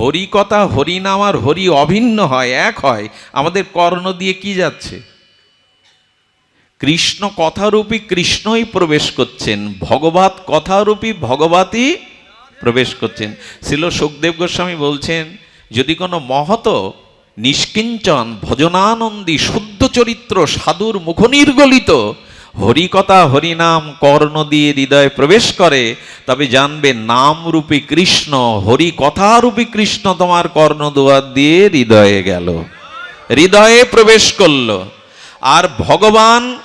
হরি কথা, হরি নাম আর হরি অভিন্ন হয়, এক হয়। আমাদের কর্ণ দিয়ে কি যাচ্ছে? কৃষ্ণ কথারূপী কৃষ্ণই প্রবেশ করছেন, ভগবত কথারূপী ভগবতী প্রবেশ করছেন। ছিল সুখদেব গোস্বামী বলছেন, যদি কোনো মহত নিষ্কিঞ্চন, ভজনানন্দী, শুদ্ধ চরিত্র, সাধুর মুখনির্গলিত হরিকথা হরিনাম কর্ণ দিয়ে হৃদয়ে প্রবেশ করে, তবে জানবে নামরূপী কৃষ্ণ হরি কথারূপী কৃষ্ণ তোমার কর্ণ কর্ণদুয়ার দিয়ে হৃদয়ে গেল। হৃদয়ে প্রবেশ করল। আর ভগবান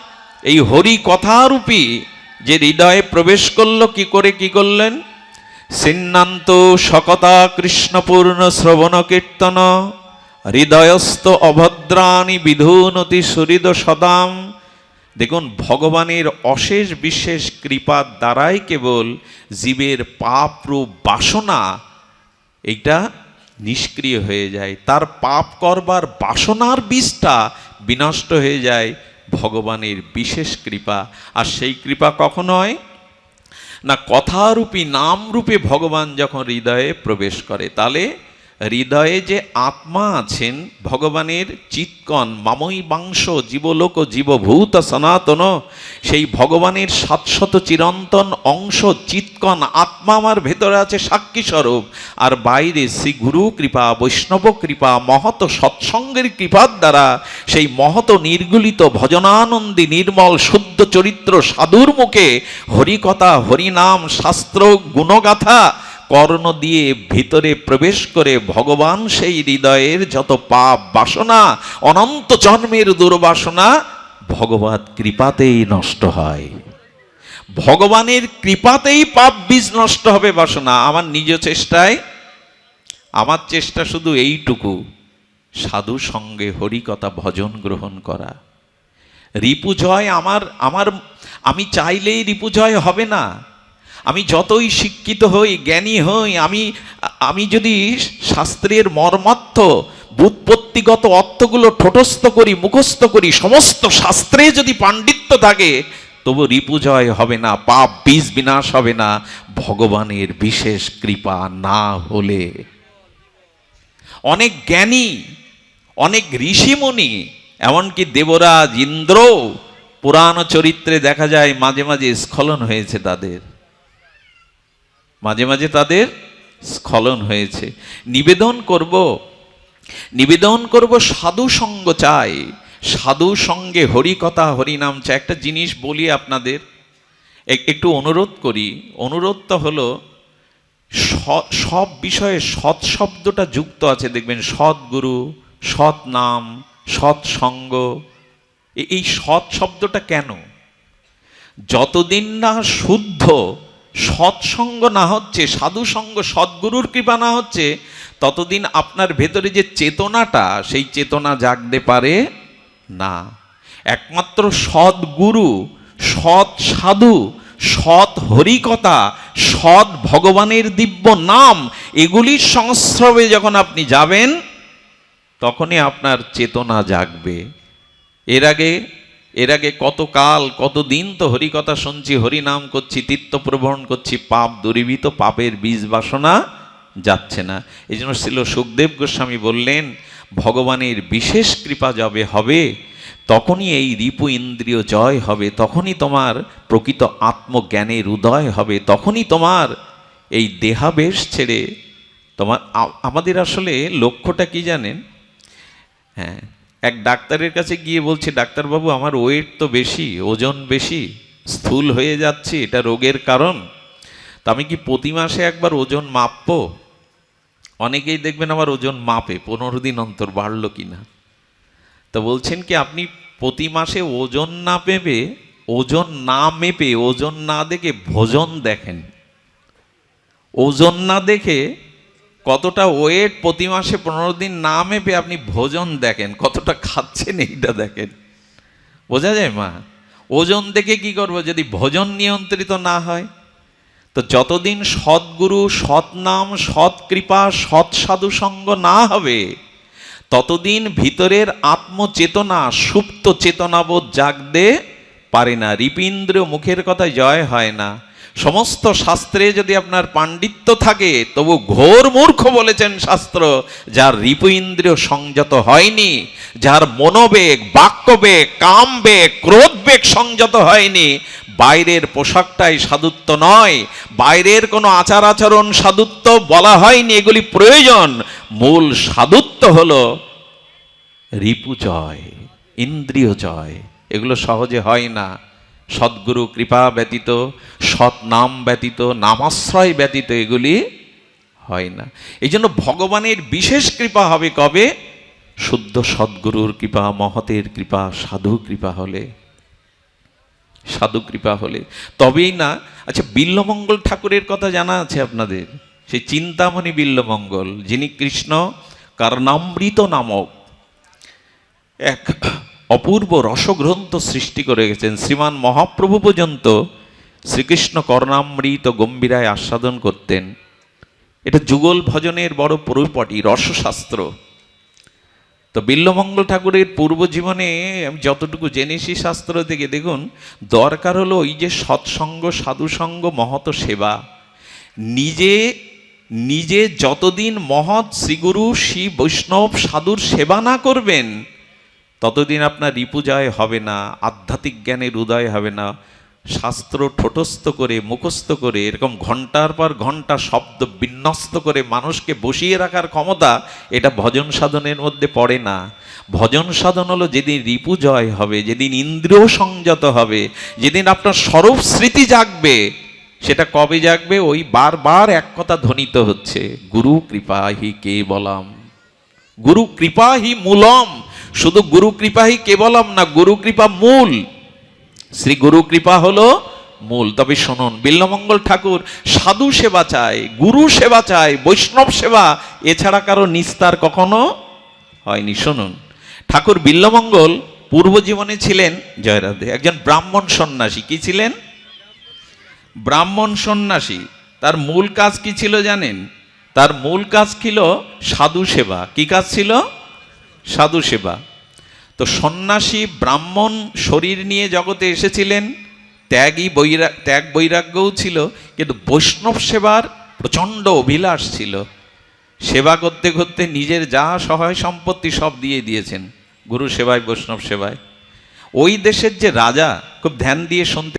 এই হরি কথারূপী যে হৃদয়ে প্রবেশ করল, কি করে কি করলেন? সিন্নান্ত সকতা কৃষ্ণপূর্ণ শ্রবণ কীর্তন, হৃদয়স্থ অভদ্রাণী বিধুনতি সুহৃদ সদাম দেখুন, ভগবানের অশেষ বিশেষ কৃপার দ্বারাই কেবল জীবের পাপ রূপ বাসনা এইটা নিষ্ক্রিয় হয়ে যায়। তার পাপ করবার বাসনার বীজটা বিনষ্ট হয়ে যায় ভগবানের বিশেষ কৃপা। আর সেই কৃপা কখন হয়? না, কথারূপী, নামরূপে ভগবান যখন হৃদয়ে প্রবেশ করে, তাহলে হৃদয়ে যে আত্মা আছেন, ভগবানের চিৎকন, মামই বাংশ জীবলোক, জীবভূত, সনাতন, সেই ভগবানের সাতশত চিরন্তন অংশ, চিৎকন আত্মা আমার ভেতরে আছে সাক্ষী স্বরূপ আর বাইরে শ্রী গুরু কৃপা, বৈষ্ণব কৃপা মহত সৎসঙ্গের কৃপার দ্বারা সেই মহত নির্গুলিত ভজনানন্দী, নির্মল, শুদ্ধ চরিত্র, সাধুর মুখে হরিকথা, হরিনাম, শাস্ত্র, গুণগাথা কর্ণ দিয়ে ভিতরে প্রবেশ করে ভগবান সেই হৃদয়ের যত পাপ বাসনা, অনন্ত জন্মের দুর্বাসনা, ভগবত কৃপাতেই নষ্ট হয়। ভগবানের কৃপাতেই পাপ বীজ নষ্ট হবে বাসনা। আমার নিজ চেষ্টায়, আমার চেষ্টা শুধু এইটুকু। সাধু সঙ্গে হরিকথা ভজন গ্রহণ করা। রিপুজয় আমার আমার, আমি চাইলেই রিপুজয় হবে না। আমি যতই শিক্ষিত হই, জ্ঞানী হই, আমি আমি যদি শাস্ত্রের মর্মার্থ, বুৎপত্তিগত অর্থগুলো ঠোটস্থ করি, মুখস্থ করি, সমস্ত শাস্ত্রে যদি পাণ্ডিত্য থাকে, তবু রিপুজয় হবে না, পাপ বীজ বিনাশ হবে না, ভগবানের বিশেষ কৃপা না হলে। অনেক জ্ঞানী, অনেক ঋষিমুনি, এমনকি দেবরাজ ইন্দ্র পুরাণ চরিত্রে দেখা যায় মাঝে মাঝে স্খলন হয়েছে তাদের। মাঝে মাঝে তাদের স্খলন হয়েছে। নিবেদন করব নিবেদন করব সাধু সঙ্গ চাই, সাধু সঙ্গে হরিকথা হরিনাম চাই। একটা জিনিস বলি আপনাদের একটু অনুরোধ করি। অনুরোধটা হলো সব বিষয়ে সৎ শব্দটা যুক্ত আছে, দেখবেন সৎগুরু সৎ নাম সৎসঙ্গ এই সৎ শব্দটা কেন? যতদিন না শুদ্ধ সৎসঙ্গ না হচ্ছে সাধু সঙ্গ সদ্গুরুর কৃপা না হচ্ছে, ততদিন আপনার ভেতরে যে চেতনাটা, সেই চেতনা জাগতে পারে না। একমাত্র সদ্গুরু, সৎ সাধু, সৎ হরিকথা, সৎ ভগবানের দিব্য নাম, এগুলির সংস্রবে যখন আপনি যাবেন, তখনই আপনার চেতনা জাগবে। এর আগে এর আগে কত কাল, কত দিন তো হরিকথা শুনছি, হরিনাম করছি তীর্থপ্রবহণ করছি, পাপ দূরীভূত, পাপের বীজ বাসনা যাচ্ছে না। এই জন্য ছিল সুখদেব গোস্বামী বললেন, ভগবানের বিশেষ কৃপা যবে হবে, তখনই এই রিপু ইন্দ্রিয় জয় হবে, তখনই তোমার প্রকৃত আত্মজ্ঞানের উদয় হবে, তখনই তোমার এই দেহাবেশ ছেড়ে তোমার আমাদের আসলে লক্ষ্যটা কি জানেন? হ্যাঁ এক ডাক্তারের কাছে গিয়ে বলছে, ডাক্তারবাবু, আমার ওয়েট তো বেশি, ওজন বেশি, স্থূল হয়ে যাচ্ছে, এটা রোগের কারণ। তা আমি কি প্রতি মাসে একবার ওজন মাপবো? অনেকেই দেখবেন আমার ওজন মাপে, পনেরো দিন অন্তর বাড়লো কি না তা বলছেন কি, আপনি প্রতি মাসে ওজন না মেপে ওজন না মেপে, ওজন না দেখে ভোজন দেখেন। ওজন না দেখে কতটা ওয়েট প্রতি মাসে পনেরো দিন না মেপে আপনি ভোজন দেখেন, কতটা খাচ্ছেন এইটা দেখেন। বোঝা যায় মা? ওজন দেখে কি করব? যদি ভোজন নিয়ন্ত্রিত না হয়, তো যতদিন সৎগুরু সৎ নাম সৎ কৃপা সৎ সাধু সঙ্গ না হবে, ততদিন ভিতরের আত্মচেতনা, সুপ্ত চেতনাবোধ জাগতে পারে না। রিপিন্দ্র মুখের কথা জয় হয় না। সমস্ত শাস্ত্রে যদি আপনার পাণ্ডিত্য থাকে, তবু ঘোর মূর্খ বলেছেন শাস্ত্র, যার রিপু ইন্দ্রিয় সংযত হয়নি, যার মনোবেগ, বাক্যবেগ, কামবেগ, ক্রোধবেগ সংযত হয়নি, বাইরের পোশাকটাই সাধুত্ব নয়, বাইরের কোনো আচার আচরণ সাধুত্ব বলা হয়নি, এগুলি প্রয়োজন। মূল সাধুত্ব হলো রিপু জয়, ইন্দ্রিয় জয়, এগুলো সহজে হয় না। সদ্গুরু কৃপা ব্যতীত সৎ নাম ব্যতীত, নামাশ্রয় ব্যতীত এগুলি হয় না। এই জন্য ভগবানের বিশেষ কৃপা হবে কবে? শুদ্ধ সদ্গুরুর কৃপা, মহতের কৃপা, সাধু কৃপা হলে। সাধু কৃপা হলে। তবেই না আচ্ছা বিল্লমঙ্গল ঠাকুরের কথা জানা আছে আপনাদের? সেই চিন্তামণি বিল্লমঙ্গল, যিনি কৃষ্ণ, কারণামৃত নামক এক অপূর্ব রসগ্রন্থ সৃষ্টি করে গেছেন শ্রীমান মহাপ্রভু পর্যন্ত শ্রীকৃষ্ণ কর্ণামৃত গম্ভীরায় আস্বাদন করতেন। এটা যুগল ভজনের বড় পরিপাটি, রসশাস্ত্র। তো বিল্লমঙ্গল ঠাকুরের পূর্ব জীবনে আমি যতটুকু জেনেছি শাস্ত্র থেকে, দেখুন, দরকার হলো ওই যে সৎসঙ্গ, সাধুসঙ্গ, মহৎ সেবা। নিজে নিজে যতদিন মহৎ শ্রীগুরু, শ্রী বৈষ্ণব, সাধুর সেবা না করবেন ততদিন আপনার রিপুজয় হবে না, আধ্যাত্মিক জ্ঞানের উদয় হবে না, শাস্ত্র ঠোঁটস্থ করে, মুখস্থ করে, এরকম ঘণ্টার পর ঘণ্টা শব্দ বিন্যস্ত করে মানুষকে বসিয়ে রাখার ক্ষমতা এটা ভজন সাধনের মধ্যে পড়ে না। ভজন সাধন হলো যেদিন রিপু জয় হবে, যেদিন ইন্দ্রিয় সংযত হবে, যেদিন আপনার স্বরূপ স্মৃতি জাগবে, সেটা কবে জাগবে? ওই বারবার এক কথা ধ্বনিত হচ্ছে, গুরু কৃপা হি কে বলাম গুরু কৃপা হি মূলম। শুধু গুরু কৃপা হি কেবলম না, গুরু কৃপা মূল। শ্রী গুরু কৃপা হলো মূল। তবে শুনুন, বিল্লমঙ্গল ঠাকুর, সাধু সেবা চায়, গুরু সেবা চায়, বৈষ্ণব সেবা, এছাড়া কারও নিস্তার কখনো হয়নি। শুনুন, ঠাকুর বিল্লমঙ্গল পূর্ব জীবনে ছিলেন জয়রাধে একজন ব্রাহ্মণ সন্ন্যাসী। কি ছিলেন? ব্রাহ্মণ সন্ন্যাসী। তার মূল কাজ কি ছিল জানেন? তার মূল কাজ ছিল সাধু সেবা। কি কাজ ছিল? সাধু সেবা। তো সন্ন্যাসী ব্রাহ্মণ শরীর নিয়ে জগতে এসেছিলেন ত্যাগই বৈরা, ত্যাগ বৈরাগ্যও ছিল, কিন্তু বৈষ্ণব সেবার প্রচণ্ড অভিলাষ ছিল। সেবা করতে করতে নিজের যা সহায় সম্পত্তি সব দিয়ে দিয়েছেন, গুরু সেবায়, বৈষ্ণব সেবায়। ওই দেশের যে রাজা, খুব ধ্যান দিয়ে শুনতে